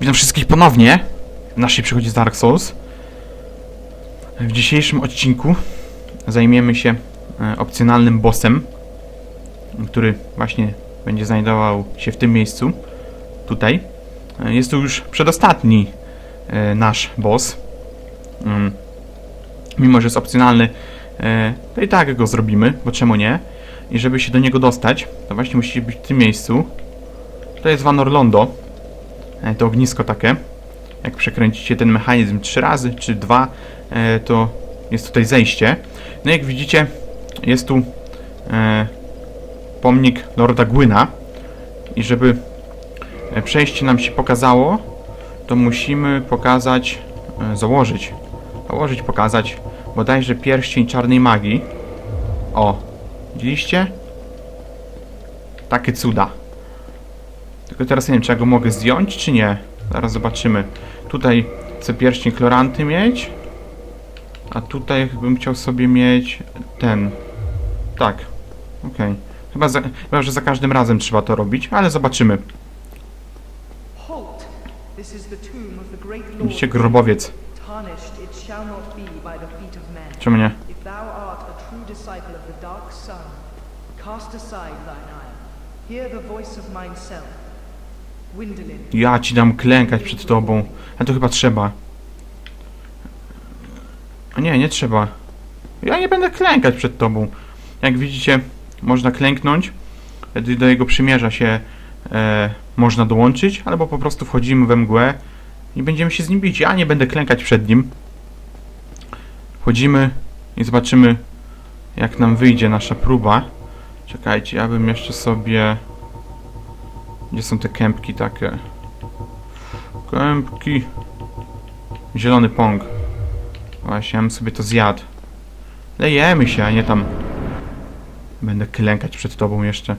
Witam wszystkich ponownie w naszej przygodzie z Dark Souls. W dzisiejszym odcinku zajmiemy się e, opcjonalnym bossem, który właśnie będzie znajdował się w tym miejscu, tutaj. E, Jest to już przedostatni e, nasz boss. Mm. Mimo, że jest opcjonalny, to i tak go zrobimy, bo czemu nie? I żeby się do niego dostać, to właśnie musi być w tym miejscu. To jest Van Orlondo. E, To ognisko takie. Jak przekręcicie ten mechanizm trzy razy, czy dwa, e, to jest tutaj zejście. No jak widzicie, jest tu e, pomnik Lorda Gwyna. I żeby przejście nam się pokazało, to musimy pokazać, założyć, założyć, pokazać bodajże pierścień czarnej magii. O, widzieliście? Takie cuda. Tylko teraz nie wiem, czy ja go mogę zdjąć, czy nie. Zaraz zobaczymy. Tutaj chcę pierścień kloranty mieć. A tutaj bym chciał sobie mieć ten. Tak. Okej. Chyba, za, chyba, że za każdym razem trzeba to robić, ale zobaczymy. Widzicie, grobowiec. Czemu nie? Cast aside thine eye. Hear the voice of mine self. Ja ci dam klękać przed tobą. A to chyba trzeba. A nie, nie trzeba. Ja nie będę klękać przed tobą. Jak widzicie, można klęknąć. Wtedy do jego przymierza się e, można dołączyć, albo po prostu wchodzimy we mgłę i będziemy się z nim bić. Ja nie będę klękać przed nim. Wchodzimy i zobaczymy, jak nam wyjdzie nasza próba. Czekajcie, ja bym jeszcze sobie... Gdzie są te kępki takie? Kępki. Zielony pąk. Właśnie, ja bym sobie to zjadł. Lejemy się, a nie tam... Będę klękać przed tobą jeszcze.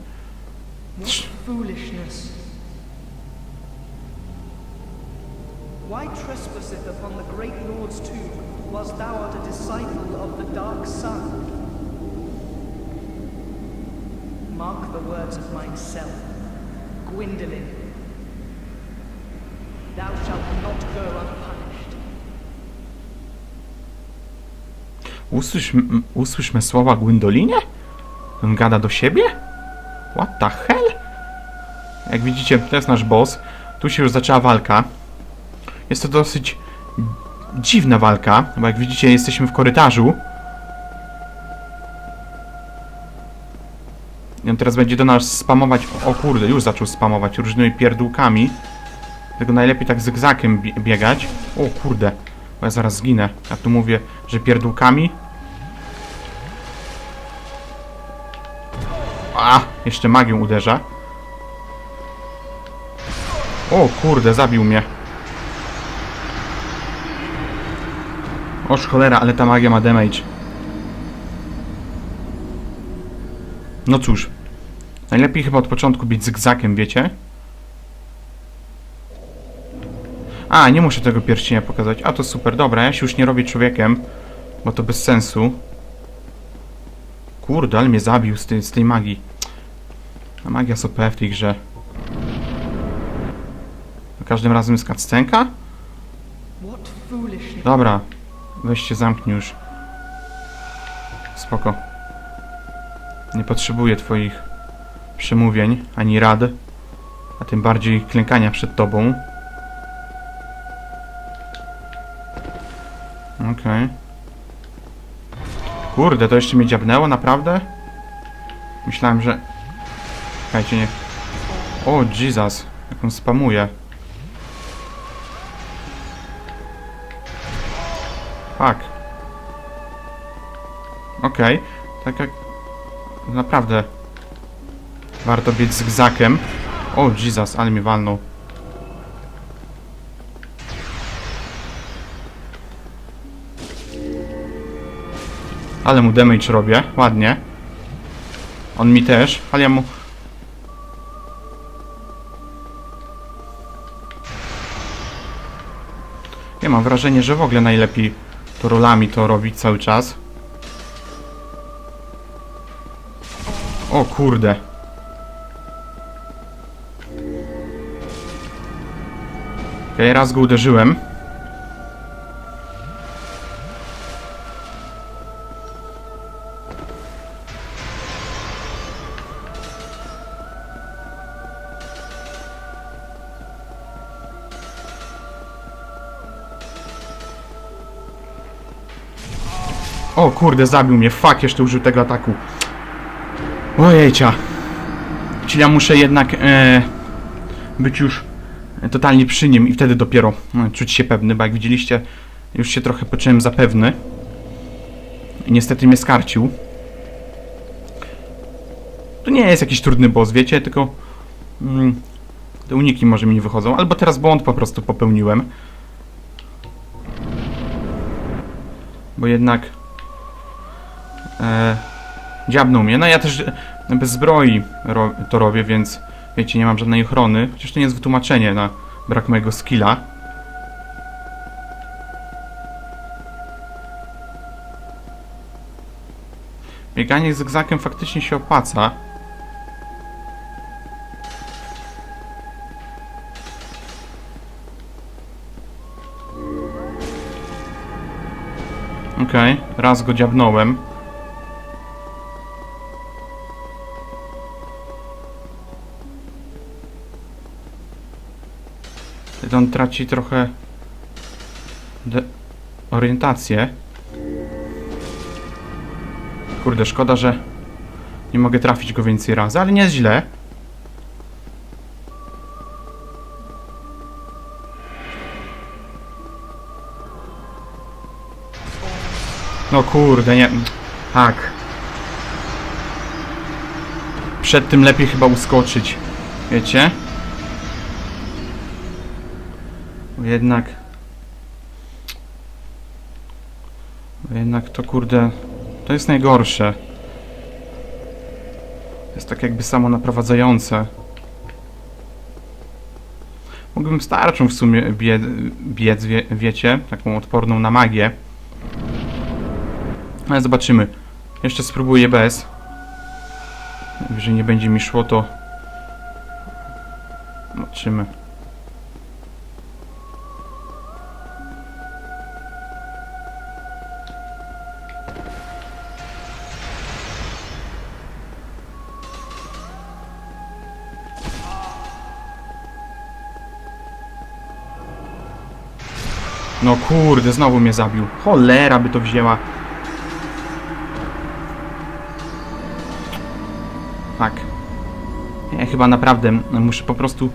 Why trespasseth upon the great lord's tomb, whilst thou art a disciple of the dark sun? Mark the words of mine self. Gwendolyn, thou shalt not go unpunished. Usłysz, m- usłysz me słowa Gwendolinie? On gada do siebie? What the hell? Jak widzicie, to jest nasz boss. Tu się już zaczęła walka. Jest to dosyć dziwna walka, bo jak widzicie, jesteśmy w korytarzu. I on teraz będzie do nas spamować. O kurde, już zaczął spamować różnymi pierdółkami. Tylko najlepiej tak zygzakiem bie- biegać. O kurde, bo ja zaraz zginę. Jak tu mówię, że pierdółkami. A, jeszcze magią uderza. O kurde, zabił mnie. Oż cholera, ale ta magia ma damage. No cóż. Najlepiej chyba od początku być zygzakiem, wiecie? A, nie muszę tego pierścienia pokazać. A, to super. Dobra, ja się już nie robię człowiekiem, bo to bez sensu. Kurde, ale mnie zabił z tej, z tej magii. A magia jest OP w tej grze. Za każdym razem jest cutscenka? Dobra, weź się zamknij już. Spoko. Nie potrzebuję twoich przemówień, ani rad, a tym bardziej klękania przed tobą. Okej. Kurde, to jeszcze mnie dziabnęło, naprawdę? Myślałem, że... Czekajcie, nie... O, Jesus, jak on spamuje. Fuck. Okej, tak jak... Naprawdę. Warto być zygzakiem. O, Jesus, ale mi walnął. Ale mu damage robię, ładnie. On mi też, ale ja mu... Ja mam wrażenie, że w ogóle najlepiej to rolami to robić cały czas. O kurde. Okej, raz go uderzyłem. O kurde, zabił mnie. Fuck, jeszcze użył tego ataku. Ojejcia. Czyli ja muszę jednak e, być już totalnie przy nim i wtedy dopiero e, czuć się pewny, bo jak widzieliście, już się trochę poczułem za pewny. I niestety mnie skarcił. To nie jest jakiś trudny boss, wiecie, tylko mm, te uniki może mi nie wychodzą, albo teraz błąd po prostu popełniłem. Bo jednak e, dziabnął mnie. No ja też e, bez zbroi ro, to robię, więc wiecie, nie mam żadnej ochrony. Chociaż to nie jest wytłumaczenie na brak mojego skilla. Bieganie zygzakiem faktycznie się opłaca. Okej, raz go dziabnąłem. On traci trochę orientację. Kurde, szkoda, że nie mogę trafić go więcej razy, ale nie jest źle. No kurde, nie. Tak. Przed tym lepiej chyba uskoczyć. Wiecie? Bo jednak... Jednak to kurde... To jest najgorsze. Jest tak jakby samo naprowadzające. Mógłbym starczą w sumie bie, biec, wie, wiecie? Taką odporną na magię. Ale zobaczymy. Jeszcze spróbuję bez. Jeżeli nie będzie mi szło, to... Zobaczymy. No kurde, znowu mnie zabił. Cholera by to wzięła. Tak. Ja chyba naprawdę muszę po prostu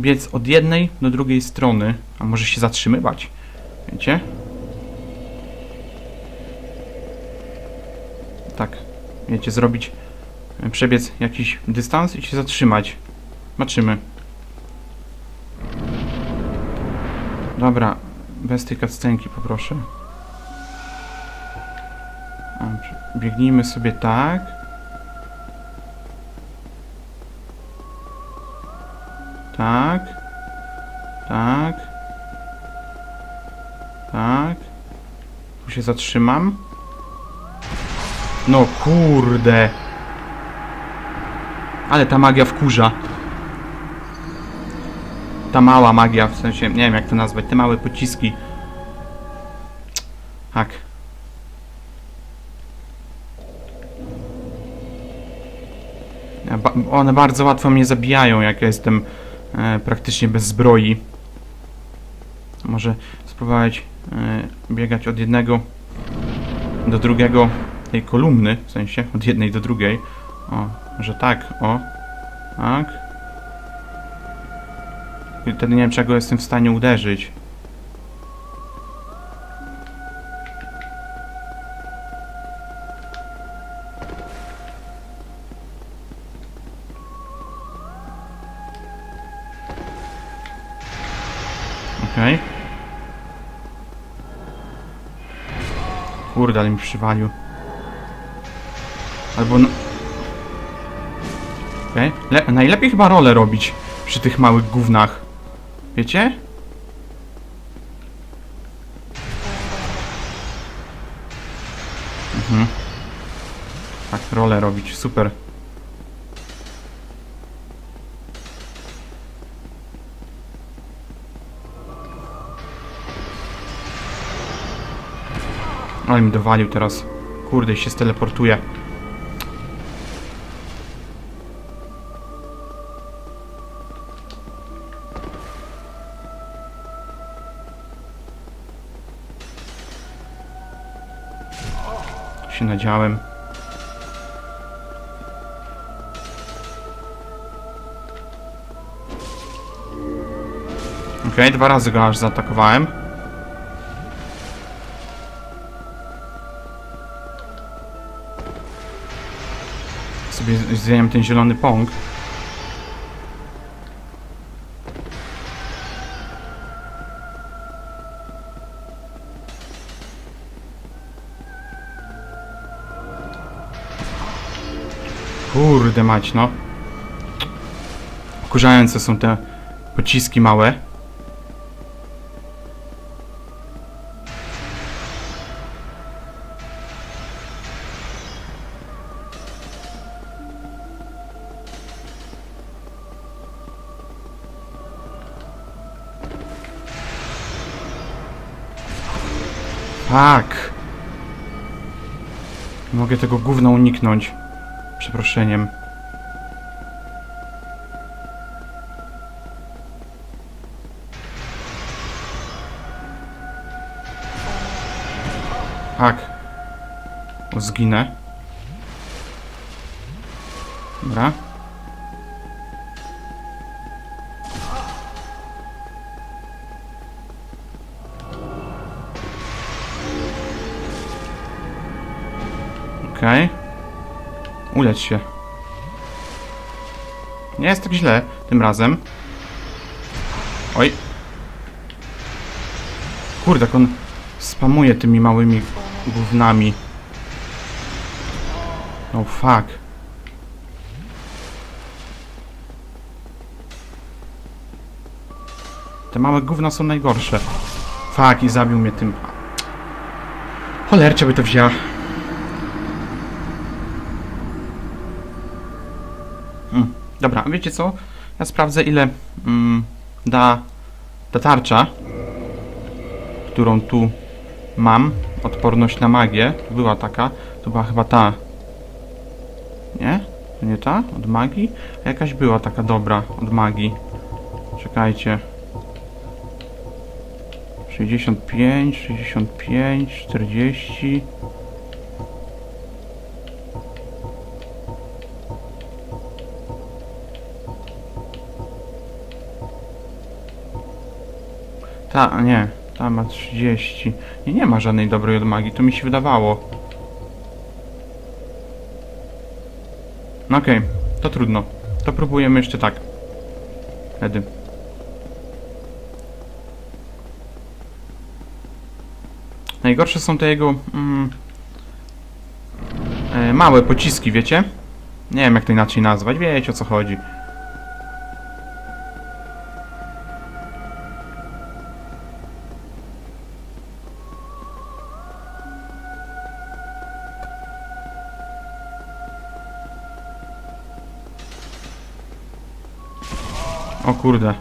biec od jednej do drugiej strony, a może się zatrzymywać. Wiecie? Tak. Wiecie, zrobić, e, przebiec jakiś dystans i się zatrzymać. Zobaczymy. Dobra, bez tej cutscenki poproszę. Biegnijmy sobie tak. Tak. Tak. Tak. Tu się zatrzymam. No kurde. Ale ta magia wkurza. Ta mała magia, w sensie, nie wiem jak to nazwać, te małe pociski. Tak. One bardzo łatwo mnie zabijają, jak ja jestem e, praktycznie bez zbroi. Może spróbować e, biegać od jednego do drugiego tej kolumny, w sensie od jednej do drugiej. O, że tak, o, tak. I wtedy nie wiem, czego jestem w stanie uderzyć. Okej. Kurde, ale mi przywalił. Albo... Okej. Le- Najlepiej chyba rolę robić przy tych małych gównach. Wiecie? Mhm. Tak rolę robić, super. Ale mi dowalił teraz. Kurde, się steleportuje. Nadziałem. Okej, dwa razy go aż zaatakowałem. Sobie zjem ten zielony pąk. Kurde mać, no. Wkurzające są te pociski małe. Tak. Mogę tego gówna uniknąć. Przeproszeniem. Tak. Zginę. Dobra. Okej. Ulecz się. Nie jest tak źle tym razem. Oj. Kurde, jak on spamuje tymi małymi gównami. Oh fuck. Te małe gówna są najgorsze. Fuck, i zabił mnie tym. Cholercia by to wzięła. Dobra, wiecie co? Ja sprawdzę ile mm, da ta tarcza, którą tu mam. Odporność na magię. Była taka. To była chyba ta. Nie? To nie ta? Od magii? Jakaś była taka dobra od magii. Czekajcie. 65, 65, 40. Ta, nie. Ta ma 30. Nie, nie ma żadnej dobrej od magii, to mi się wydawało. No okej, to trudno. To próbujemy jeszcze tak. Wtedy. Najgorsze są te jego mm, e, małe pociski, wiecie? Nie wiem jak to inaczej nazwać, wiecie o co chodzi. Kurde.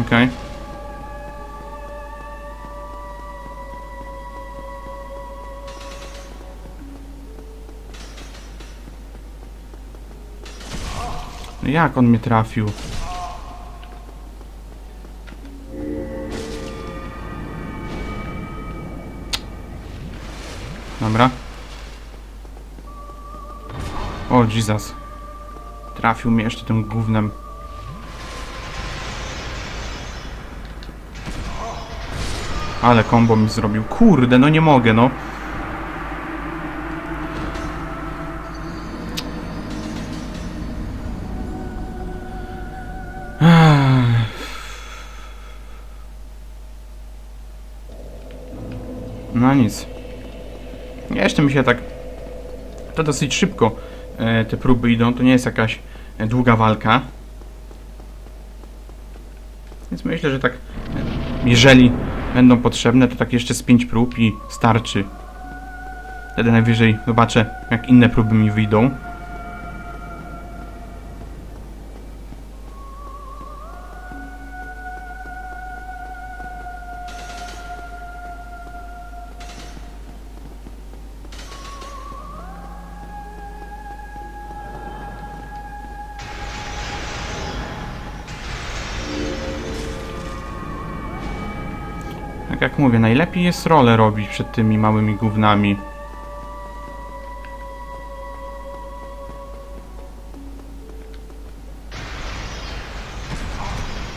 Okej. No Jak on mnie trafił? Dobra. O, Jesus. Trafił mnie jeszcze tym gównem. Ale kombo mi zrobił. Kurde, no nie mogę, no. To dosyć szybko e, te próby idą, to nie jest jakaś e, długa walka. Więc myślę, że tak, e, jeżeli będą potrzebne, to tak jeszcze z 5 prób i starczy. Wtedy najwyżej zobaczę, jak inne próby mi wyjdą. Najlepiej jest rolę robić przed tymi małymi gównami.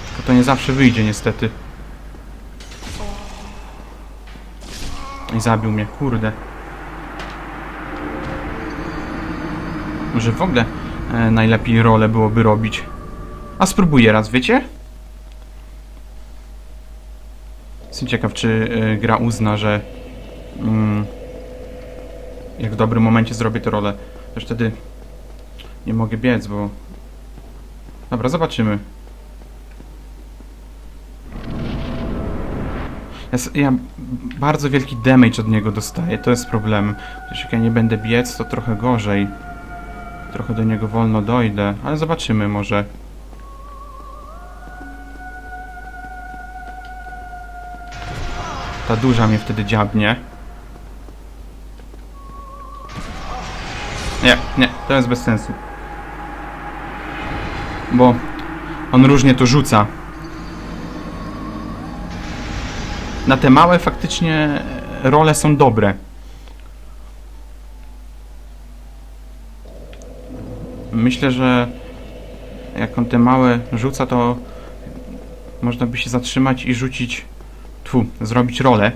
Tylko to nie zawsze wyjdzie niestety. I zabił mnie, kurde. Może w ogóle e, najlepiej rolę byłoby robić. A spróbuję raz, wiecie? Jestem ciekaw, czy e, gra uzna, że mm, jak w dobrym momencie zrobię tę rolę. Też wtedy nie mogę biec, bo... Dobra, zobaczymy. Ja, ja bardzo wielki damage od niego dostaję, to jest problem. Też jak ja nie będę biec, to trochę gorzej. Trochę do niego wolno dojdę, ale zobaczymy może. Ta duża mnie wtedy dziabnie. Nie, nie, to jest bez sensu. Bo on różnie to rzuca. Na te małe faktycznie role są dobre. Myślę, że jak on te małe rzuca, to można by się zatrzymać i rzucić, zrobić rolę,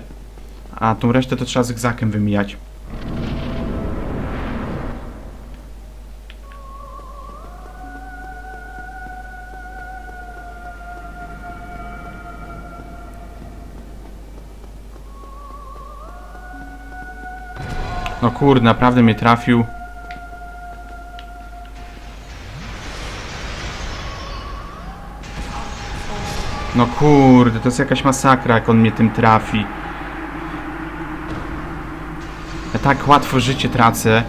a tą resztę to trzeba zygzakiem wymijać. No kurde, naprawdę mnie trafił. No kurde, to jest jakaś masakra, jak on mnie tym trafi. Ja tak łatwo życie tracę.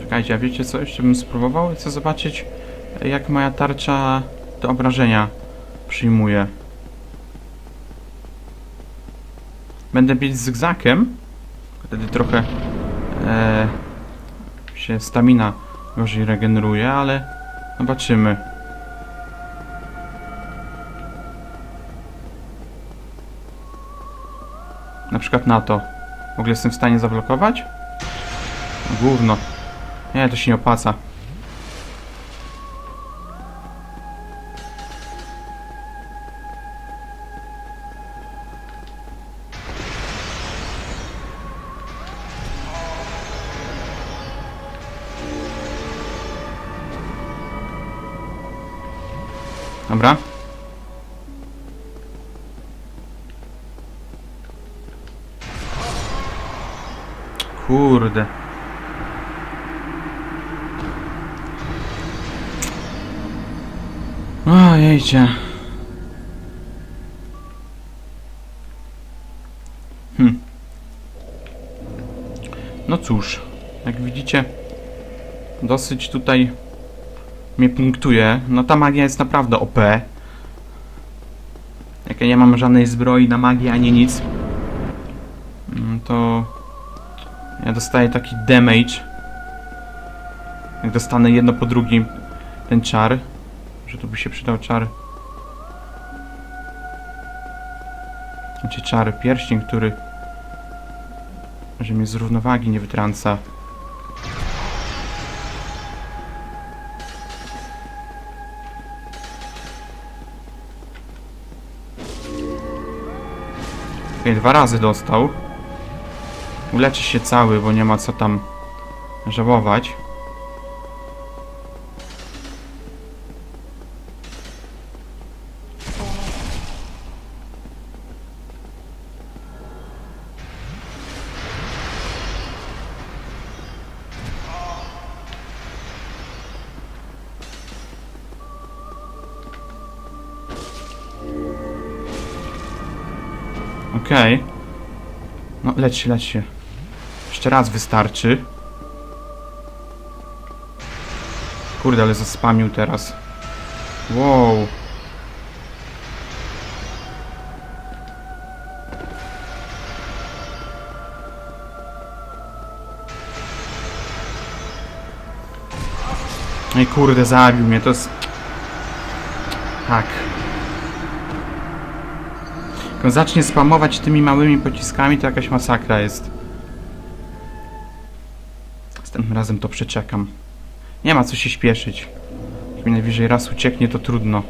Czekajcie, a wiecie co? Jeszcze bym spróbował? Chcę zobaczyć, jak moja tarcza te obrażenia przyjmuje. Będę bić z zygzakiem. Wtedy trochę e, się stamina gorzej regeneruje, ale zobaczymy. Na przykład na to. W ogóle jestem w stanie zablokować? Gówno. Nie, to się nie opłaca. Ojejcie. Hm. No cóż, jak widzicie, dosyć tutaj mnie punktuje. No ta magia jest naprawdę OP. Jak ja nie mam żadnej zbroi na magię ani nic, mm, to ja dostaję taki damage. Jak dostanę jedno po drugim ten czar, że tu by się przydał czar. Znaczy czar, pierścień, który że mnie z równowagi nie wytrąca. Okej, dwa razy dostał. Uleczy się cały, bo nie ma co tam żałować. Okej. No, lecz się, lecz się. Jeszcze raz wystarczy. Kurde, ale zaspamił teraz. Wow. I kurde, zabił mnie, to jest... Tak. Jak zacznie spamować tymi małymi pociskami, to jakaś masakra jest. Następnym razem to przeczekam. Nie ma co się śpieszyć. Jak mi najwyżej raz ucieknie, to trudno.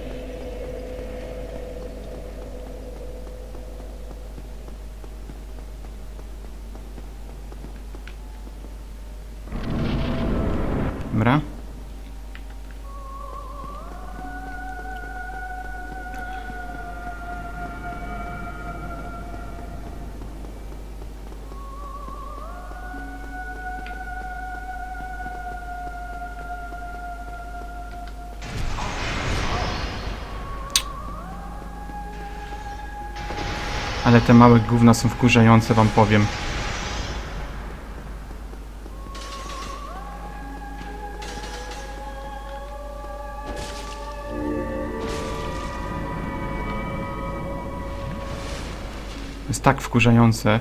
Ale te małe gówna są wkurzające, wam powiem. jest tak wkurzające.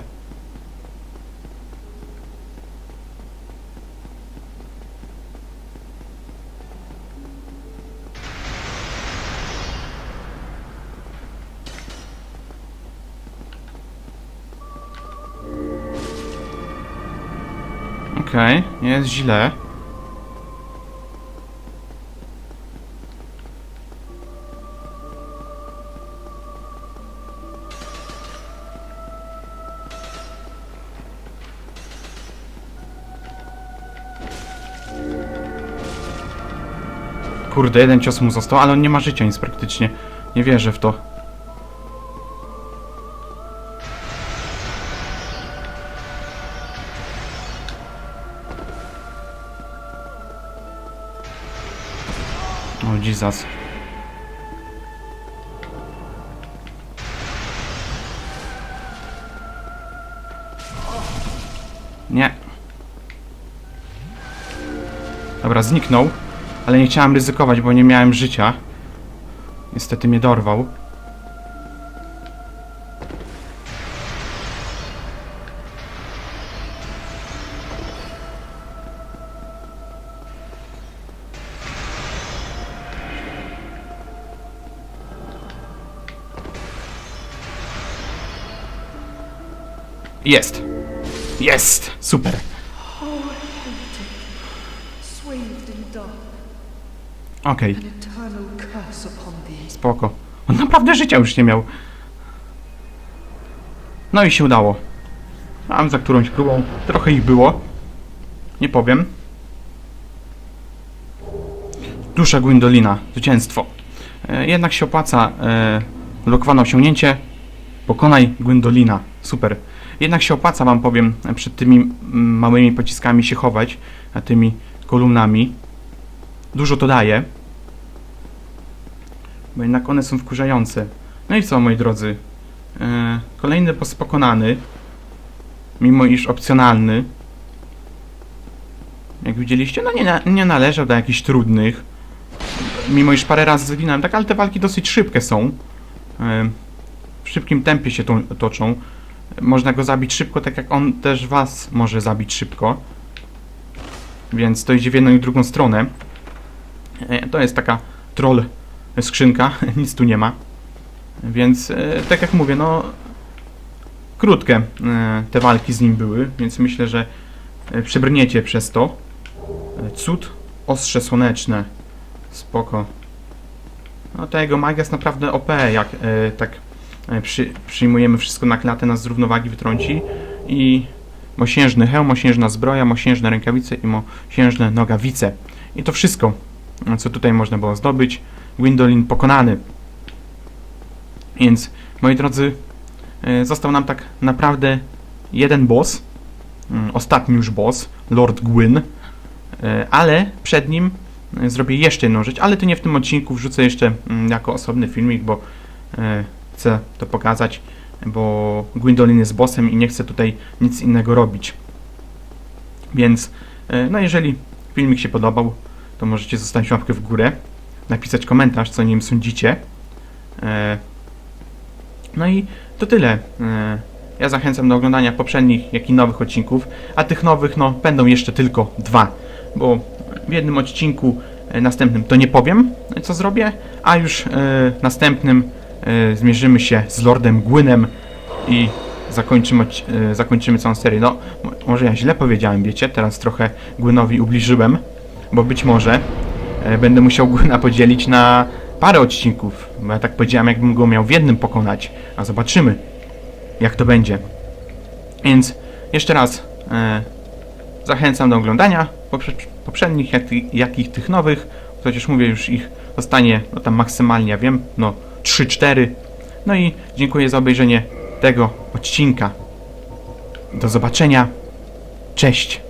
Jest źle. Kurde, jeden cios mu został, ale on nie ma życia nic praktycznie. Nie wierzę w to. Jesus. Nie. Dobra, zniknął. Ale nie chciałem ryzykować, bo nie miałem życia. Niestety mnie dorwał. Jest! Jest! Super! Okej. thee. Spoko. On naprawdę życia już nie miał. No i się udało. Mam za którąś próbą. Trochę ich było. Nie powiem. Dusza Gwendolina. Zwycięstwo. E, jednak się opłaca. E, blokowane osiągnięcie. Pokonaj Gwendolina. Super. Jednak się opłaca, wam powiem, przed tymi małymi pociskami się chować, a tymi kolumnami. Dużo to daje bo jednak one są wkurzające. No i co, moi drodzy? E, kolejny pokonany, mimo iż opcjonalny. Jak widzieliście, no nie, nie należał do jakichś trudnych. Mimo iż parę razy zginąłem, tak, ale te walki dosyć szybkie są. E, w szybkim tempie się to, toczą. Można go zabić szybko, tak jak on też was może zabić szybko. Więc to idzie w jedną i w drugą stronę. E, to jest taka troll skrzynka, nic tu nie ma. Więc e, tak jak mówię, no krótkie e, te walki z nim były, więc myślę, że przebrniecie przez to. Cud, ostrze słoneczne. Spoko. No ta jego magia jest naprawdę OP, jak tak przy, przyjmujemy wszystko na klatę, nas z równowagi wytrąci. I mosiężny hełm, mosiężna zbroja, mosiężne rękawice i mosiężne nogawice. I to wszystko, e, co tutaj można było zdobyć. Gwendolyn pokonany. Więc, moi drodzy, e, został nam tak naprawdę jeden boss, mm, ostatni już boss, Lord Gwyn, e, ale przed nim e, zrobię jeszcze jedną rzecz, ale to nie w tym odcinku, wrzucę jeszcze mm, jako osobny filmik, bo e, chcę to pokazać, bo Gwendolyn jest bossem i nie chcę tutaj nic innego robić. Więc, e, no jeżeli filmik się podobał, to możecie zostawić łapkę w górę napisać komentarz, co o nim sądzicie. E, No i to tyle. E, Ja zachęcam do oglądania poprzednich, jak i nowych odcinków, a tych nowych, no, będą jeszcze tylko dwa, bo w jednym odcinku następnym to nie powiem, co zrobię, a już następnym zmierzymy się z Lordem Gwynem i zakończymy, e, zakończymy całą serię. No, mo- może ja źle powiedziałem, wiecie, teraz trochę Gwynowi ubliżyłem, bo być może e, będę musiał Gwyna podzielić na parę odcinków, bo ja tak powiedziałem, jakbym go miał w jednym pokonać, a zobaczymy, jak to będzie. Więc jeszcze raz e, zachęcam do oglądania poprze- poprzednich, jak, jak tych nowych. Chociaż mówię, już ich zostanie no tam maksymalnie, ja wiem, no 3-4. No i dziękuję za obejrzenie tego odcinka. Do zobaczenia. Cześć.